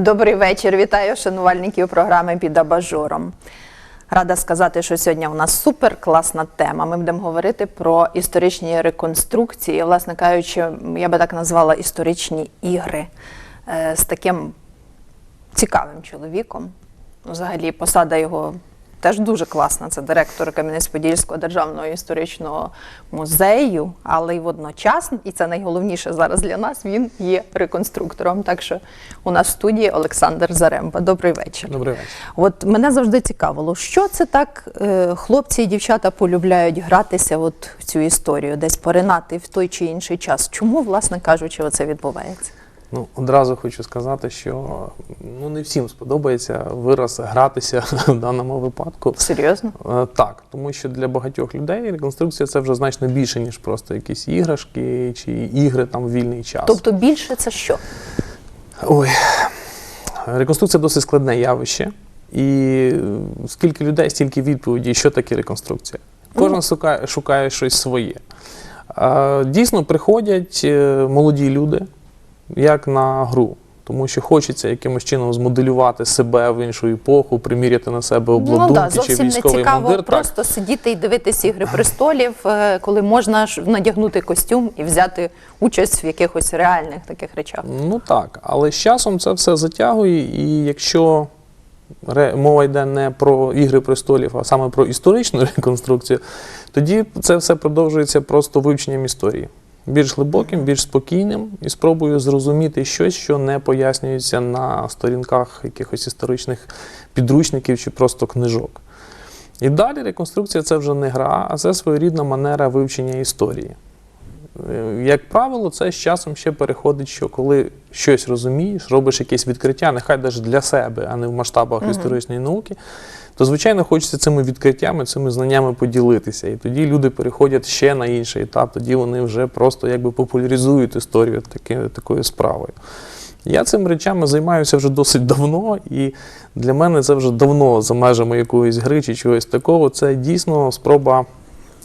Добрий вечір. Вітаю шанувальників програми під абажуром. Рада сказати, що сьогодні у нас супер класна тема. Ми будемо говорити про історичні реконструкції, власне кажучи, я би так назвала історичні ігри е, з таким цікавим чоловіком. Взагалі, посада його теж дуже класна. Це директор Кам'янець-Подільського державного історичного музею, але й водночас, і це найголовніше зараз для нас, він є реконструктором. Так що у нас в студії Олександр Заремба. Добрий вечір. Добрий вечір. От мене завжди цікавило, що це так е, хлопці і дівчата полюбляють гратися от в цю історію, десь поринати в той чи інший час. Чому, власне кажучи, оце відбувається? Ну, одразу хочу сказати, що ну, не всім сподобається вираз гратися в даному випадку. Серйозно? Е, Так, тому що для багатьох людей реконструкція це вже значно більше, ніж просто якісь іграшки чи ігри там в вільний час. Тобто більше це що? Ой, реконструкція досить складне явище. І скільки людей, стільки відповідей, що таке реконструкція. Кожен шукає, шукає щось своє. Е, Дійсно, приходять е, молоді люди, як на гру. Тому що хочеться якимось чином змоделювати себе в іншу епоху, приміряти на себе обладунки ну да, чи зовсім не військовий цікаво. Так. просто сидіти і дивитися ігри престолів, е, коли можна надягнути костюм і взяти участь в якихось реальних таких речах. Ну так, але з часом це все затягує, і якщо мова йде не про ігри престолів, а саме про історичну реконструкцію, тоді це все продовжується просто вивченням історії. Більш глибоким, більш спокійним, і спробую зрозуміти щось, що не пояснюється на сторінках якихось історичних підручників чи просто книжок. І далі реконструкція це вже не гра, а це своєрідна манера вивчення історії. Е, Як правило, це з часом ще переходить, що коли щось розумієш, робиш якесь відкриття, нехай навіть для себе, а не в масштабах історичної науки, то звичайно хочеться цими відкриттями, цими знаннями поділитися. І тоді люди переходять ще на інший етап, тоді вони вже просто якби популяризують історію таки, такою справою. Я цими речами займаюся вже досить давно, і для мене це вже давно за межами якоїсь гри чи чогось такого. Це дійсно спроба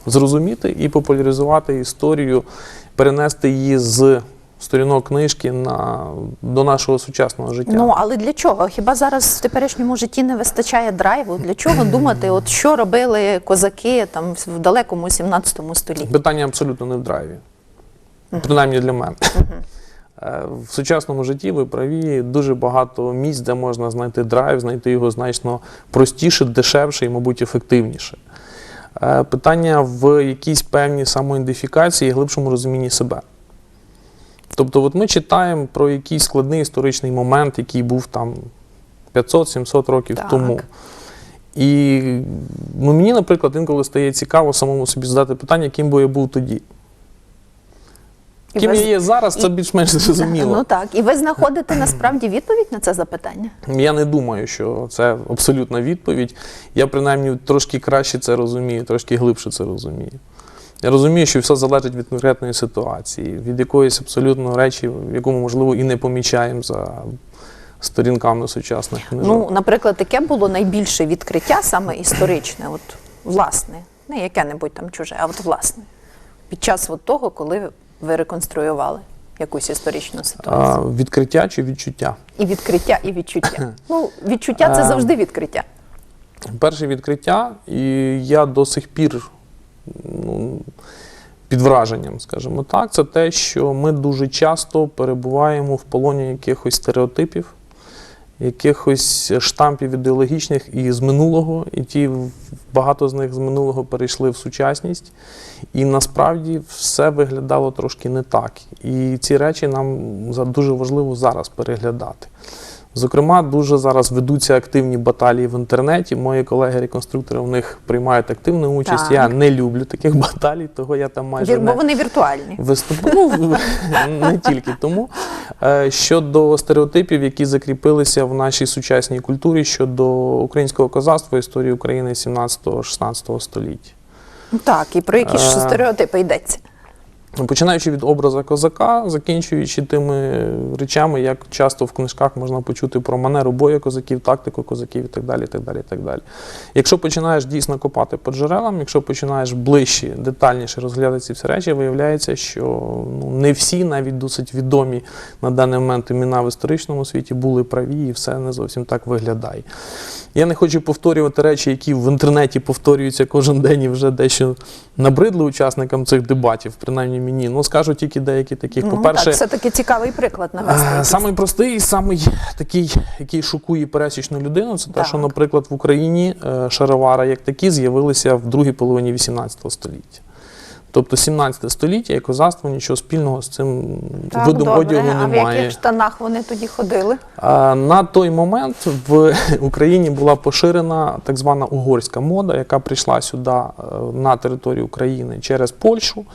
зрозуміти і популяризувати історію, перенести її з сторінок книжки на, до нашого сучасного життя. Ну але для чого? Хіба зараз в теперішньому житті не вистачає драйву? Для чого думати, от що робили козаки там в далекому 17 столітті? Питання абсолютно не в драйві. Принаймні для мене. Е, В сучасному житті ви праві дуже багато місць, де можна знайти драйв, знайти його значно простіше, дешевше і, мабуть, ефективніше. Е, Питання в якійсь певній самоідентифікації і глибшому розумінні себе. Тобто, от ми читаємо про якийсь складний історичний момент, який був там 500-700 років Так. тому. І ну, мені, наприклад, інколи стає цікаво самому собі задати питання, ким би я був тоді. І Ким ви я є зараз, це і- більш-менш зрозуміло. Ну так, і ви знаходите насправді відповідь на це запитання? Я не думаю, що це абсолютна відповідь. Я принаймні трошки краще це розумію, трошки глибше це розумію. Я розумію, що все залежить від конкретної ситуації, від якоїсь абсолютно речі, яку ми, можливо, і не помічаємо за сторінками сучасних книжок. Ну, наприклад, таке було найбільше відкриття, саме історичне, от власне, не яке-небудь там чуже, а от власне, під час от того, коли ви реконструювали якусь історичну а, ситуацію. відкриття чи відчуття? І відкриття, і відчуття. Ну, відчуття це Е, завжди відкриття. Перше відкриття, і я до сих пір ну, під враженням, скажімо так, це те, що ми дуже часто перебуваємо в полоні якихось стереотипів, якихось штампів ідеологічних і з минулого, і ті багато з них з минулого перейшли в сучасність. І насправді все виглядало трошки не так. І ці речі нам дуже важливо зараз переглядати. Зокрема, дуже зараз ведуться активні баталії в інтернеті. Мої колеги-реконструктори в них приймають активну участь. Так. Я не люблю таких баталій, того я там майже Вір- не Бо вони віртуальні. виступаю. Ну, не тільки тому. Е, Щодо стереотипів, які закріпилися в нашій сучасній культурі щодо українського козацтва, історії України 17-16 століття. Так, і про які ж Е. стереотипи йдеться. Починаючи від образа козака, закінчуючи тими речами, як часто в книжках можна почути про манеру бою козаків, тактику козаків і так далі. Так далі, так далі. Якщо починаєш дійсно копати по джерелам, якщо починаєш ближче, детальніше розглядати ці всі речі, виявляється, що ну, не всі, навіть досить відомі на даний момент імена в історичному світі, були праві, і все не зовсім так виглядає. Я не хочу повторювати речі, які в інтернеті повторюються кожен день і вже дещо набридли учасникам цих дебатів, принаймні мені. Ну скажу тільки деякі такі. Ну, По-перше, так, все таки цікавий приклад навести. Е, якийсь. Самий простий і самий такий, який шокує пересічну людину, це те, що, наприклад, в Україні е, шаровари як такі з'явилися в другій половині 18 століття. Тобто 17 століття і козацтво нічого спільного з цим Так, видом добре. одягу а в яких штанах вони тоді ходили? А, На той момент в Україні була поширена так звана угорська мода, яка прийшла сюди е, на територію України через Польщу.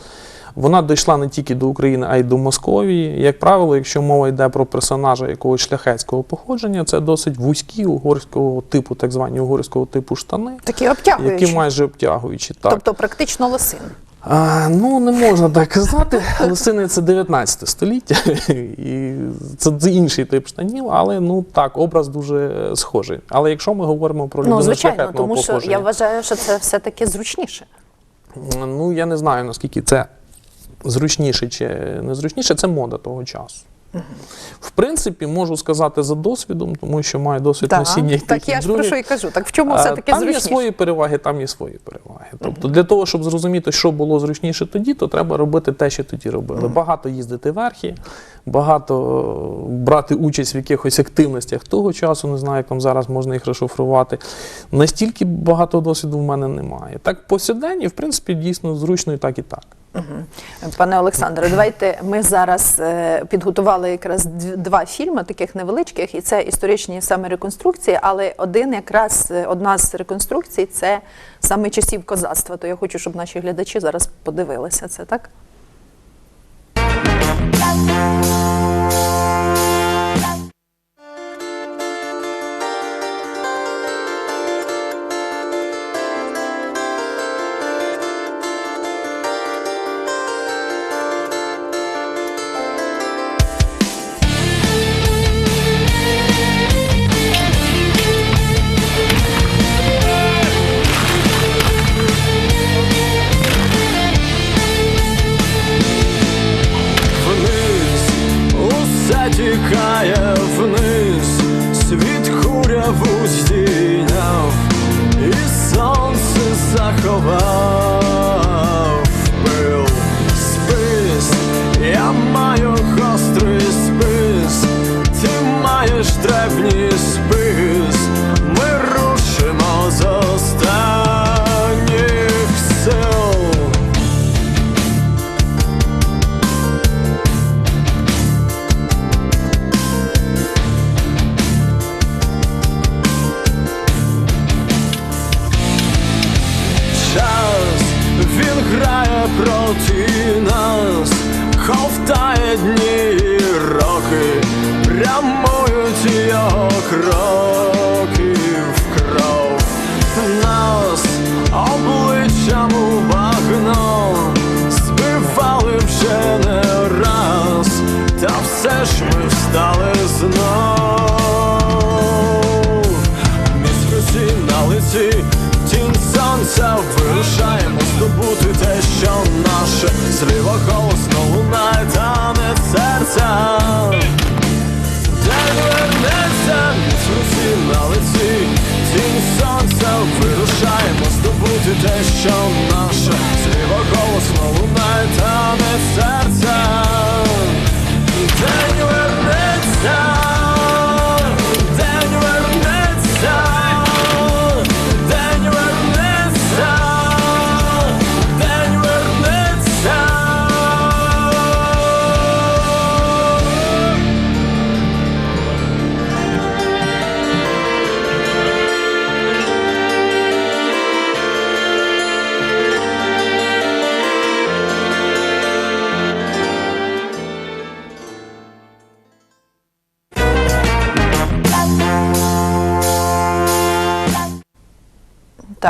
Вона дійшла не тільки до України, а й до Московії. Як правило, якщо мова йде про персонажа якогось шляхетського походження, це досить вузькі угорського типу, так звані угорського типу штани, Такі обтягуючі. які майже обтягуючі. Так. Тобто практично лосин. А, ну, не можна так казати. Лосини це 19 століття, і це інший тип штанів, але ну так, образ дуже схожий. Але якщо ми говоримо про людину Ну, звичайно, тому що я вважаю, що це все-таки зручніше. ну я не знаю наскільки це зручніше чи незручніше, це мода того часу. В принципі, можу сказати за досвідом, тому що маю досвід носіння і так я ж про що і кажу. Так в чому А, все-таки там є свої переваги, там є свої переваги. Тобто, для того, щоб зрозуміти, що було зручніше тоді, то треба робити те, що тоді робили. Багато їздити верхи, багато е, брати участь в якихось активностях того часу, не знаю, як там зараз можна їх розшифрувати. Настільки багато досвіду в мене немає. Так по сьогоденні, в принципі, дійсно зручно і так, і так. Пане Олександре, давайте ми зараз е, підготували якраз два фільми, таких невеличких, і це історичні саме реконструкції, але один якраз е, одна з реконструкцій це саме часів козацтва. То я хочу, щоб наші глядачі зараз подивилися це, так? Грає проти нас, ковтає дні і роки, прямують його кроки в кров нас обличчям у багно збивали вже не раз, та все ж ми встали знов. Зліва голосно лунає танець серця. День вернеться, ніч Русі на лиці, тінь сонця вирушаємо здобути те, що наше зліва голосно лунає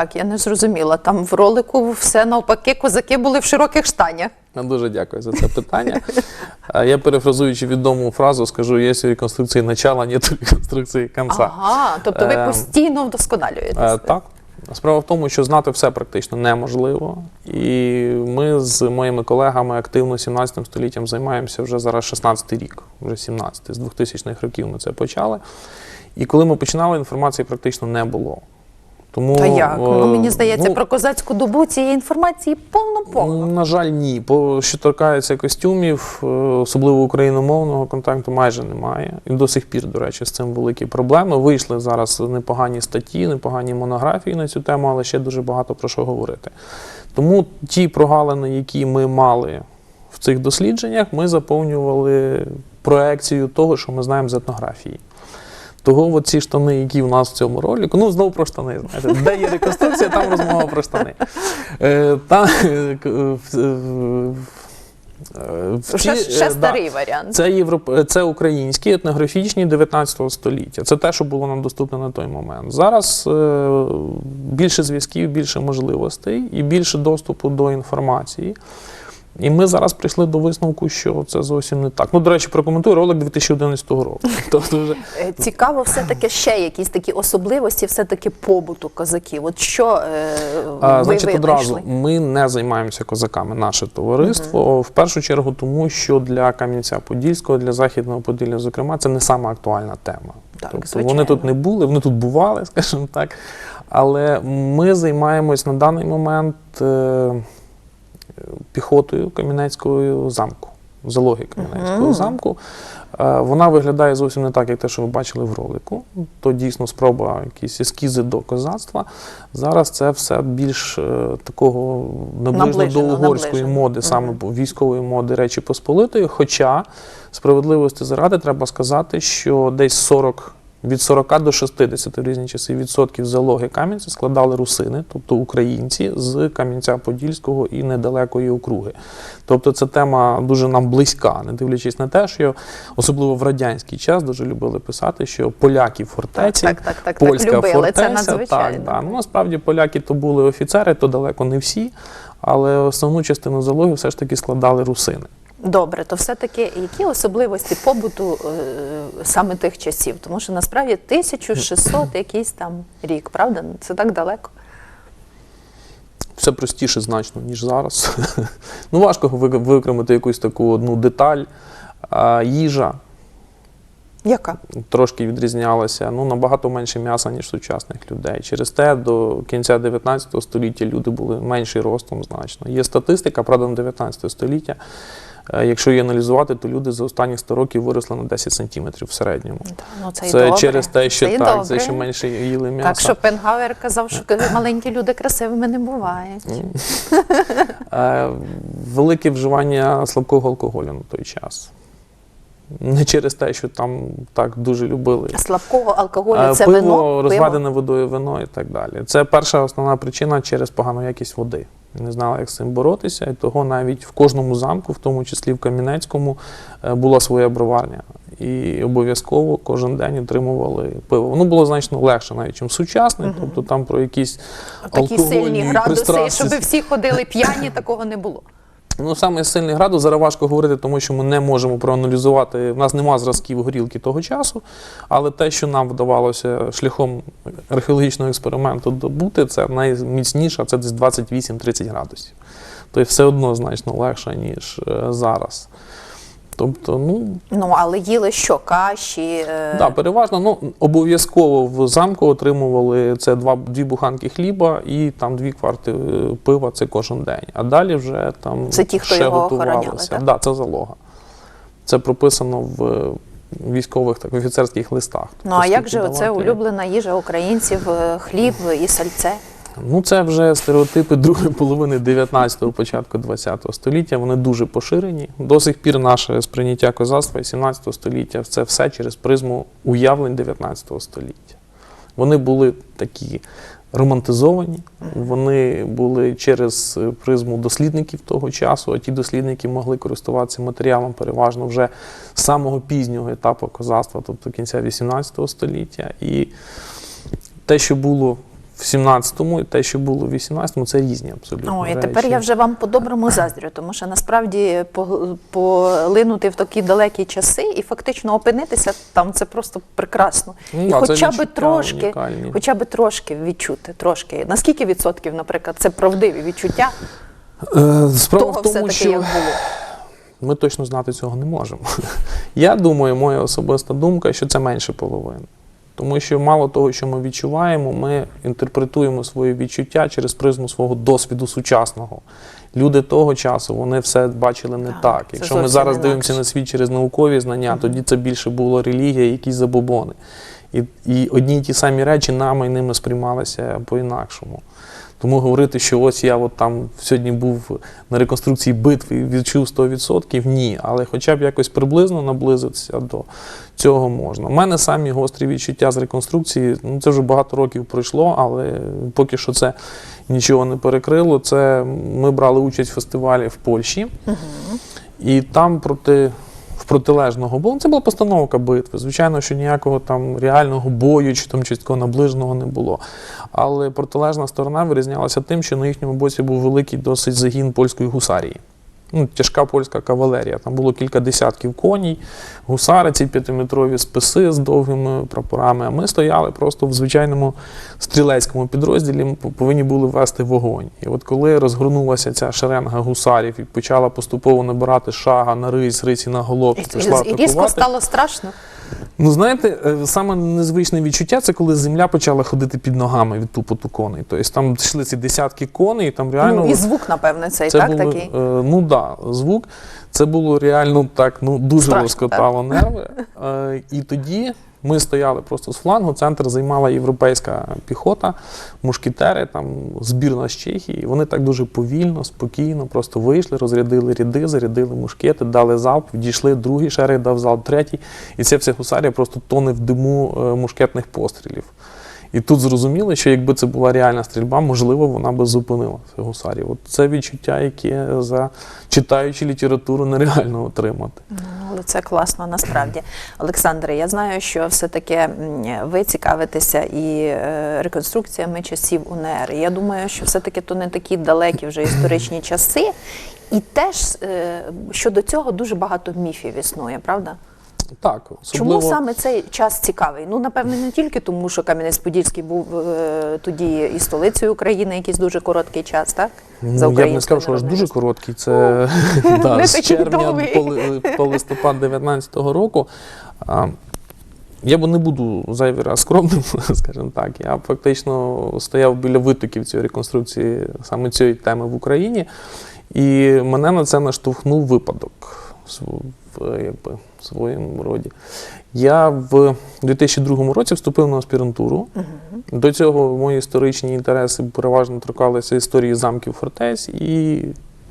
Так, я не зрозуміла. Там в ролику все навпаки, козаки були в широких штанях. Я Дуже дякую за це питання. Я перефразуючи відому фразу, скажу: є реконструкції начала, нет реконструкції кінця. Ага, тобто ви Ем, постійно вдосконалюєтесь. Е, Так. Справа в тому, що знати все практично неможливо. І ми з моїми колегами активно 17 століттям займаємося вже зараз 16 рік, вже 17, з 2000-х років ми це почали. І коли ми починали, інформації практично не було. Тому, Та як? Ну, е, мені здається, ну, про козацьку добу цієї інформації повно-повно. на жаль, ні. Бо що торкається костюмів, е, особливо україномовного контакту, майже немає. І до сих пір, до речі, з цим великі проблеми. Вийшли зараз непогані статті, непогані монографії на цю тему, але ще дуже багато про що говорити. Тому ті прогалини, які ми мали в цих дослідженнях, ми заповнювали проекцією того, що ми знаємо з етнографії. Того от ці штани, які в нас в цьому ролику, ну знову про штани. Знаєте, де є реконструкція, там розмова про штани. Е, та, е, е, е, е, Ще, ще е, да. старий варіант. Це, європ... це українські етнографічні 19 століття. Це те, що було нам доступне на той момент. Зараз е, більше зв'язків, більше можливостей і більше доступу до інформації. І ми зараз прийшли до висновку, що це зовсім не так. Ну, до речі, прокоментую ролик 2011 року. Тобто вже Е, Цікаво, все-таки ще якісь такі особливості, все-таки побуту козаків. От що е, А, ви значить, одразу ми не займаємося козаками, наше товариство. В першу чергу, тому що для Кам'янця-Подільського, для Західного Поділля, зокрема, це не сама актуальна тема. Так, тобто звичайно. вони тут не були, вони тут бували, скажімо так. Але ми займаємось на даний момент е, піхотою Кам'янецького замку, залоги Кам'янецького Мгм. замку. Е, Вона виглядає зовсім не так, як те, що ви бачили в ролику. То дійсно спроба якісь ескізи до козацтва. Зараз це все більш е, такого наближено до угорської наближено. моди, саме Мгм. військової моди Речі Посполитої. Хоча справедливості заради треба сказати, що десь 40. Від 40 до 60 в різні часи відсотків залоги Кам'янця складали русини, тобто українці з Кам'янця-Подільського і недалекої округи. Тобто ця тема дуже нам близька, не дивлячись на те, що особливо в радянський час дуже любили писати, що поляки фортеці, Так, так, так, так, польська любили, це фортеця. надзвичайно. Так, да. ну, насправді поляки то були офіцери, то далеко не всі, але основну частину залоги все ж таки складали русини. Добре, то все-таки які особливості побуту е, саме тих часів? Тому що насправді 1600 якийсь там рік, правда? Це так далеко. Все простіше значно, ніж зараз. ну, важко викремити якусь таку одну деталь. Їжа Яка? трошки відрізнялася, ну набагато менше м'яса, ніж сучасних людей. Через те до кінця 19 століття люди були менші ростом значно. Є статистика, правда, на 19 століття. Е, Якщо її аналізувати, то люди за останні 100 років виросли на 10 сантиметрів в середньому. Ну, це, Це через те, що Це так, добре. це що менше їли м'яса. Так, Шопенгауер казав, що маленькі люди красивими не бувають. Е, велике вживання слабкого алкоголю на той час. Не через те, що там так дуже любили. Слабкого алкоголю Е, це пиво, вино. розведене водою вино і так далі. Це перша основна причина через погану якість води. Не знала, як з цим боротися, і того навіть в кожному замку, в тому числі в Кам'янецькому, е, була своя броварня. І обов'язково кожен день отримували пиво. Воно було значно легше, навіть ніж сучасне. Тобто там про якісь Такі сильні градуси, щоб всі ходили п'яні, такого не було. Ну, саме сильний градус зараз важко говорити, тому що ми не можемо проаналізувати. В нас нема зразків горілки того часу, але те, що нам вдавалося шляхом археологічного експерименту добути, це найміцніше, це десь 28-30 градусів. Тобто все одно значно легше, ніж е, зараз. Тобто, ну, Ну, але їли що, каші? е, Да, переважно ну, обов'язково в замку отримували це два, дві буханки хліба і там дві кварти е, пива це кожен день. А далі вже там Це ті, хто ще його охороняли, так? Да, це залога. Це прописано в е, військових так, офіцерських листах. Ну, а як же оце улюблена їжа українців, хліб і сальце? Ну, це вже стереотипи другої половини 19-го, початку 20-го століття. Вони дуже поширені. До сих пір наше сприйняття козацтва і 17 століття це все через призму уявлень 19 століття. Вони були такі романтизовані, вони були через призму дослідників того часу, а ті дослідники могли користуватися матеріалом переважно вже з самого пізнього етапу козацтва, тобто кінця 18 століття. І те, що було в 17-му і те, що було в 18-му, це різні абсолютно. О, і речі. тепер я вже вам по-доброму заздрю, тому що насправді полинути в такі далекі часи і фактично опинитися там це просто прекрасно. Ну, і хоча б трошки, унікальні. хоча б трошки відчути, трошки. Наскільки відсотків, наприклад, це правдиві відчуття Е, Справа того в тому, все-таки, що як було? ми точно знати цього не можемо. Я думаю, моя особиста думка, що це менше половини. Тому що мало того, що ми відчуваємо, ми інтерпретуємо свої відчуття через призму свого досвіду сучасного. Люди того часу вони все бачили не Так, так. Якщо ми зараз дивимося на світ через наукові знання, тоді це більше було релігія, якісь забобони. І, і одні й ті самі речі нами і ними сприймалися по-інакшому. Тому говорити, що ось я от там сьогодні був на реконструкції битви і відчув 100%, ні. Але хоча б якось приблизно наблизитися до цього можна. У мене самі гострі відчуття з реконструкції, ну це вже багато років пройшло, але поки що це нічого не перекрило. Це ми брали участь в фестивалі в Польщі, і там проти. В протилежного боку це була постановка битви. Звичайно, що ніякого там реального бою чи там чистого наближеного не було. Але протилежна сторона вирізнялася тим, що на їхньому боці був великий досить загін польської гусарії. Ну, тяжка польська кавалерія. Там було кілька десятків коней, гусари, ці п'ятиметрові списи з довгими прапорами. А ми стояли просто в звичайному стрілецькому підрозділі, ми повинні були вести вогонь. І от коли розгорнулася ця шеренга гусарів і почала поступово набирати шага на рись, риці на голоб, І, пішла і різко стало страшно. Ну, знаєте, е, саме незвичне відчуття це коли земля почала ходити під ногами від тупоту коней. Тобто там йшли ці десятки коней, і там реально. ну, і звук, напевне, цей це так було, такий. Е, ну да, звук. Це було реально так, ну дуже розкотало нерви. Е, і тоді ми стояли просто з флангу, центр займала європейська піхота, мушкетери, там збірна з Чехії. Вони так дуже повільно, спокійно, просто вийшли, розрядили ряди, зарядили мушкети, дали залп, відійшли, другий шерих дав залп, третій. І ця вся гусарія просто тоне в диму е, мушкетних пострілів. І тут зрозуміли, що якби це була реальна стрільба, можливо, вона би зупинила гусарів. От це відчуття, яке за читаючи літературу нереально отримати. Ну, але це класно насправді. Олександре, я знаю, що все-таки ви цікавитеся і е, реконструкціями часів УНР. Я думаю, що все-таки то не такі далекі вже історичні часи. І теж е, щодо цього дуже багато міфів існує, правда? Так, особливо Чому саме цей час цікавий? Ну, напевне, не тільки тому, що Кам'янець-Подільський був е, тоді і столицею України якийсь дуже короткий час, так? Ну, я б не сказав, що аж дуже короткий. Це да, з червня по, листопад 19-го року. А, я б не буду зайвий раз скромним, скажімо так. Я фактично стояв біля витоків цієї реконструкції саме цієї теми в Україні, і мене на це наштовхнув випадок якби, в своєму роді. Я в 2002 році вступив на аспірантуру. До цього мої історичні інтереси переважно торкалися історії замків фортець і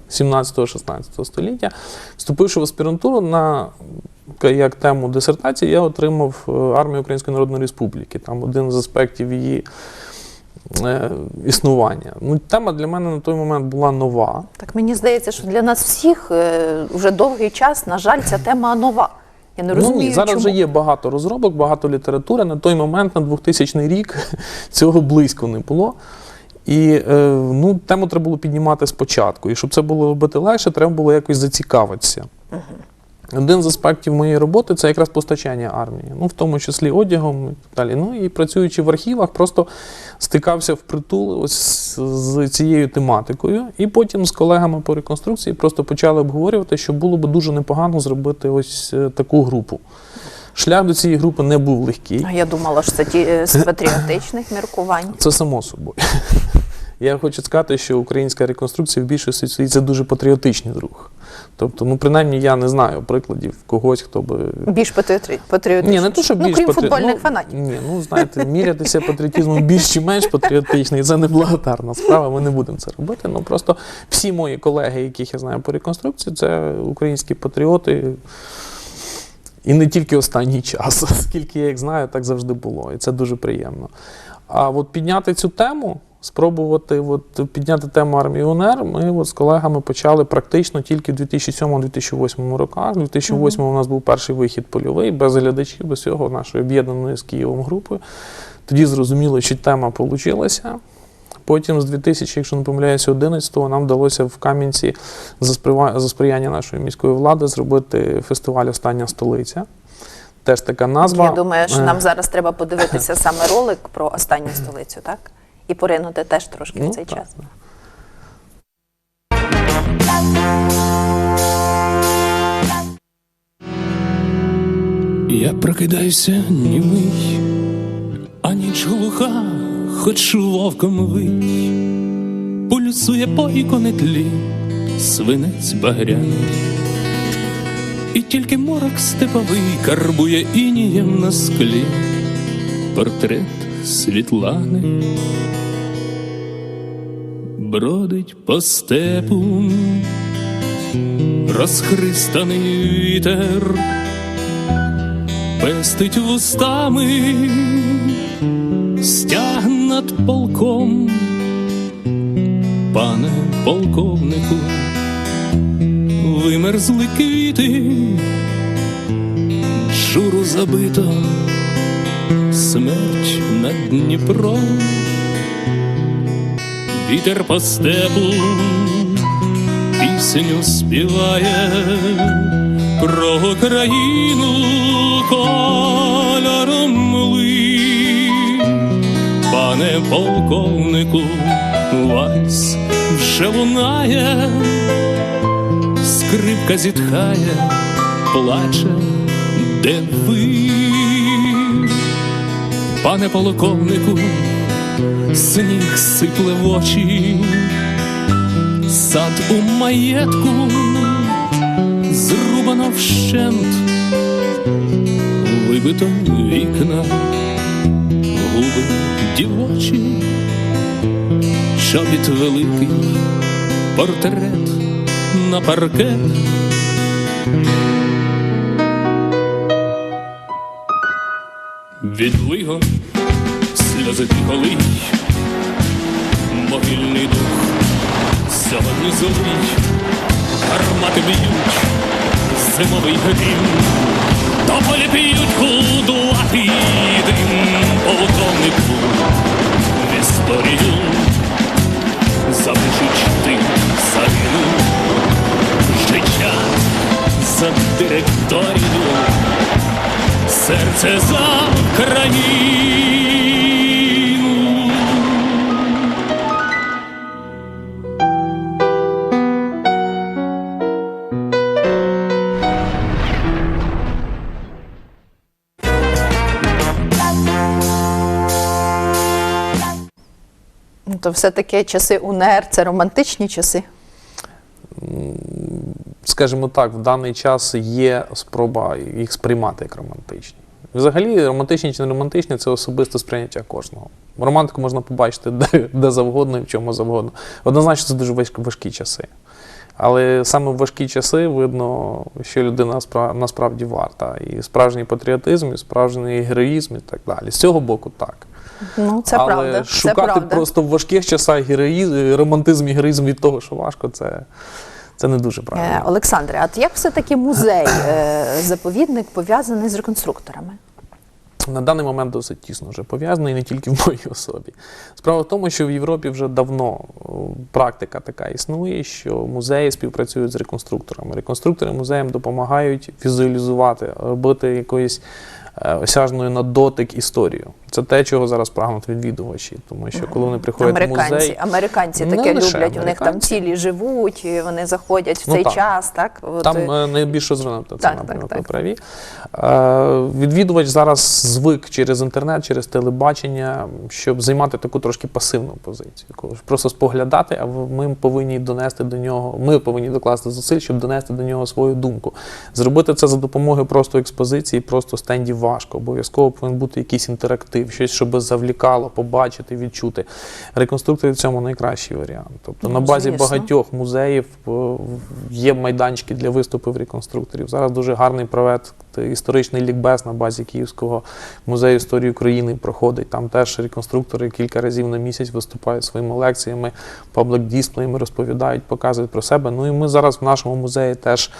17-16 століття. Вступивши в аспірантуру на як тему дисертації, я отримав е, армію Української Народної Республіки. Там один з аспектів її е, існування. Ну, тема для мене на той момент була нова. Так мені здається, що для нас всіх е, вже довгий час, на жаль, ця тема нова. Я не Ну, ні, зараз чому. вже є багато розробок, багато літератури. На той момент, на 2000 рік, цього близько не було. І е, ну, тему треба було піднімати спочатку. І щоб це було робити легше, треба було якось зацікавитися. Один з аспектів моєї роботи це якраз постачання армії, ну в тому числі одягом і так далі. Ну і працюючи в архівах, просто стикався впритул ось з цією тематикою. І потім з колегами по реконструкції просто почали обговорювати, що було би дуже непогано зробити ось е, таку групу. Шлях до цієї групи не був легкий. А Я думала, що це ті е, з патріотичних міркувань. Це само собою. Я хочу сказати, що українська реконструкція в більшості це дуже патріотичний рух. Тобто, ну принаймні я не знаю прикладів когось, хто би. Більш патріоти- патріотичні. Ні, не то, що ну, крім патрі- футбольних ну, фанатів. Ні, ну знаєте, мірятися патріотизмом більш чи менш патріотичний, це не благодарна справа. Ми не будемо це робити. Ну просто всі мої колеги, яких я знаю по реконструкції, це українські патріоти. І не тільки останній час, скільки я їх знаю, так завжди було. І це дуже приємно. А от підняти цю тему, спробувати от, підняти тему армії УНР, ми от з колегами почали практично тільки в 2007-2008 роках. У 2008 у нас був перший вихід польовий, без глядачів, без цього нашої об'єднаної з Києвом групою. Тоді зрозуміло, що тема вийшла. Потім з 2000, якщо не помиляюся, 11-го нам вдалося в Кам'янці за, сприяння нашої міської влади зробити фестиваль Остання столиця. Теж така назва. Я думаю, що Е, нам зараз треба подивитися саме ролик про останню столицю, так? І поринути теж трошки в ну, цей так, час. Я прокидаюся німий, а ніч глуха, хоч вовком вий, пульсує по іконетлі свинець багряний, і тільки морок степовий карбує інієм на склі. Портрет Світлани. Бродить по степу розхристаний вітер пестить вустами стяг над полком, пане полковнику, вимерзли квіти, журу забито, смерть над Дніпром, вітер по степу пісню співає про Україну кольором мли, пане полковнику, вальс вже лунає, скрипка зітхає, плаче, де ви, пане полковнику, сніг сипле в очі, сад у маєтку зрубано вщент, вибито вікна, губи дівочі, чобіт великий, портрет на паркет. Відлиго сльози тихолий, могильний дух сьогодні золотий, гармати б'ють, зимовий грім, тополі п'ють кудуватий дим, полковнику в історію запишуть ти загинув життя за директорію, серце за країну. Ну, То все-таки часи УНР це романтичні часи. Скажімо так, в даний час є спроба їх сприймати як романтичні. Взагалі, романтичні чи не романтичні це особисте сприйняття кожного. Романтику можна побачити де, де завгодно і в чому завгодно. Однозначно, це дуже важкі, важкі часи. Але саме в важкі часи видно, що людина спра- насправді варта. І справжній патріотизм, і справжній героїзм, і так далі. З цього боку, так. Ну, це Але правда. Це шукати правда. просто в важких часах героїзм, романтизм і героїзм від того, що важко, це, це не дуже Е, правильно. Олександре, а як все-таки музей, е, заповідник пов'язаний з реконструкторами? на даний момент досить тісно вже пов'язаний, не тільки в моїй особі. Справа в тому, що в Європі вже давно практика така існує, що музеї співпрацюють з реконструкторами. Реконструктори музеям допомагають візуалізувати, робити якоюсь е, осяжною на дотик історію. Це те, чого зараз прагнуть відвідувачі, тому що коли вони приходять в Американці, музей, американці Не таке лише люблять, у них там цілі живуть, і вони заходять в Ну, цей так. час, так? От, Там е, е, найбільше зрозуміло, це напрямок, ви праві. Е, Відвідувач зараз звик через інтернет, через телебачення, щоб займати таку трошки пасивну позицію. Просто споглядати, а ми повинні донести до нього, ми повинні докласти зусиль, щоб донести до нього свою думку. Зробити це за допомогою просто експозиції, просто стендів важко. Обов'язково повинен бути якийсь інтерактив, щось, щоб завлікало, побачити, відчути. Реконструктори в цьому найкращий варіант. Тобто Ну, на базі звісно. багатьох музеїв е, є майданчики для виступів реконструкторів. Зараз дуже гарний проект історичний лікбез на базі Київського музею історії України проходить. Там теж реконструктори кілька разів на місяць виступають своїми лекціями, паблік-дисплеями, розповідають, показують про себе. Ну і ми зараз в нашому музеї теж,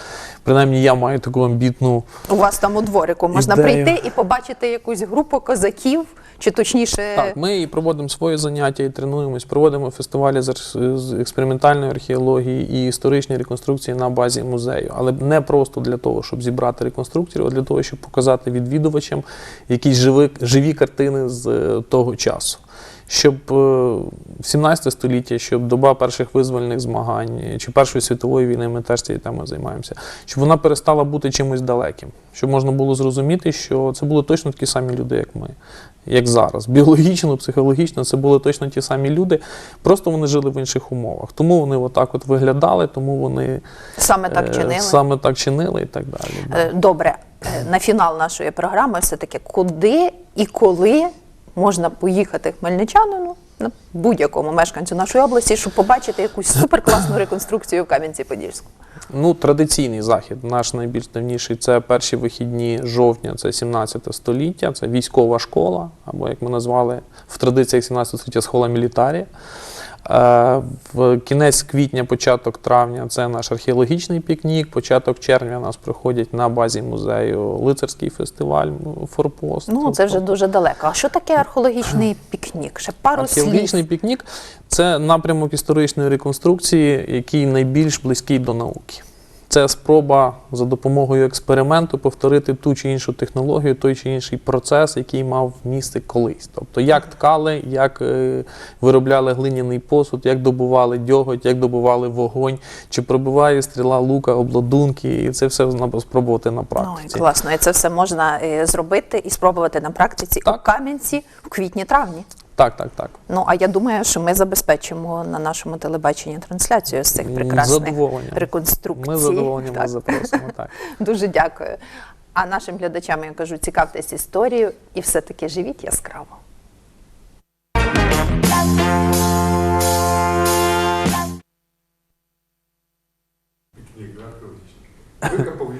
принаймні, я маю таку амбітну У вас там у дворику можна Ідею. прийти і побачити якусь групу козаків Чи точніше, Так, ми і проводимо свої заняття, і тренуємось, проводимо фестивалі з експериментальної археології і історичної реконструкції на базі музею. Але не просто для того, щоб зібрати реконструкторів, а для того, щоб показати відвідувачам якісь живі, живі картини з е, того часу. Щоб е, 17 століття, щоб доба перших визвольних змагань чи Першої світової війни, ми теж цією темою займаємося, щоб вона перестала бути чимось далеким, щоб можна було зрозуміти, що це були точно такі самі люди, як ми, як зараз. Біологічно, психологічно це були точно ті самі люди, просто вони жили в інших умовах. Тому вони отак от виглядали, тому вони саме так е, чинили? саме так чинили і так далі. Е, Добре, Е, на фінал нашої програми все-таки куди і коли можна поїхати хмельничанину, на будь-якому мешканцю нашої області, щоб побачити якусь суперкласну реконструкцію в Кам'янці-Подільську? Ну, традиційний захід, наш найбільш давніший, це перші вихідні жовтня, це 17 століття, це військова школа, або як ми назвали в традиціях 17 століття школа мілітарія. Е, В кінець квітня, початок травня це наш археологічний пікнік. Початок червня у нас проходять на базі музею лицарський фестиваль Форпост. Ну, це вже дуже далеко. А що таке археологічний пікнік? Ще пару Археологічний слів. пікнік це напрямок історичної реконструкції, який найбільш близький до науки. Це спроба за допомогою експерименту повторити ту чи іншу технологію, той чи інший процес, який мав місце колись. Тобто, як ткали, як е, виробляли глиняний посуд, як добували дьоготь, як добували вогонь, чи пробиває стріла лука, обладунки, і це все спробувати на Ну, практиці. і класно. І це все можна е, зробити і спробувати на практиці Так. у Кам'янці в квітні-травні. Так, так, так. Ну а я думаю, що ми забезпечимо на нашому телебаченні трансляцію з цих прекрасних задоволенням. реконструкцій. Ми з задоволенням вас запросимо. Так. Дуже дякую. А нашим глядачам я кажу, цікавтесь історією і все-таки живіть яскраво. Викопав